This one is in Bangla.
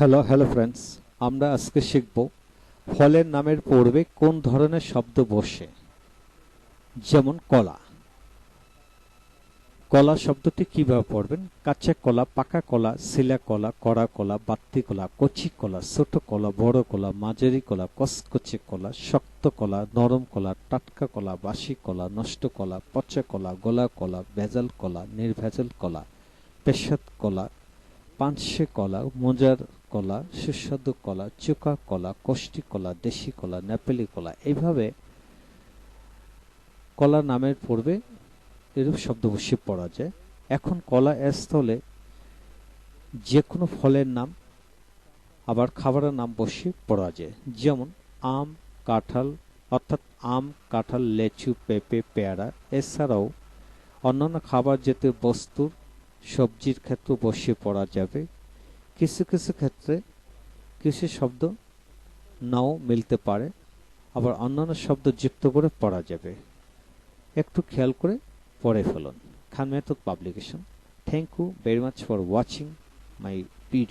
হ্যালো হ্যালো ফ্রেন্ডস আমরা আজকে শিখব ফলের নামের পূর্বে কোন ধরনের শব্দ বসে। যেমন কলা। কলা শব্দটি কীভাবে পড়বেন? কাঁচা কলা, পাকা কলা, শিলা কলা, কড়া কলা বাত্তি কলা, কচি কলা, ছোট কলা, বড় কলা, মাঝারি কলা, কচকচে কলা, শক্ত কলা, নরম কলা, টাটকা কলা, বাসি কলা, নষ্ট কলা, পচা কলা, গোলা কলা, ভেজাল কলা, নির্ভেজাল কলা পেশাদ কলা, পানসে কলা, মোজার কলা, সুস্বাদু কলা চোকা কলা, কষ্টি কলা, দেশি কলা, নেপালি কলা, এইভাবে কলা নামের পূর্বে এরূপ শব্দ বসিয়ে পড়া যায়। এখন কলা স্থলে যে কোনো ফলের নাম, আবার খাবারের নাম বসিয়ে পড়া যায়। যেমন আম, কাঁঠাল, অর্থাৎ আম, কাঁঠাল, লেচু, পেঁপে, পেয়ারা, এছাড়াও অন্যান্য খাবার জাতীয় বস্তুর সবজির ক্ষেত্রে বসিয়ে পড়া যাবে। কিছু কিছু ক্ষেত্রে কৃষি শব্দ নাও মিলতে পারে, আবার অন্যান্য শব্দ যুক্ত করে পড়া যাবে। একটু খেয়াল করে পড়ে ফেলুন। Khan method publication. Thank you very much for watching my video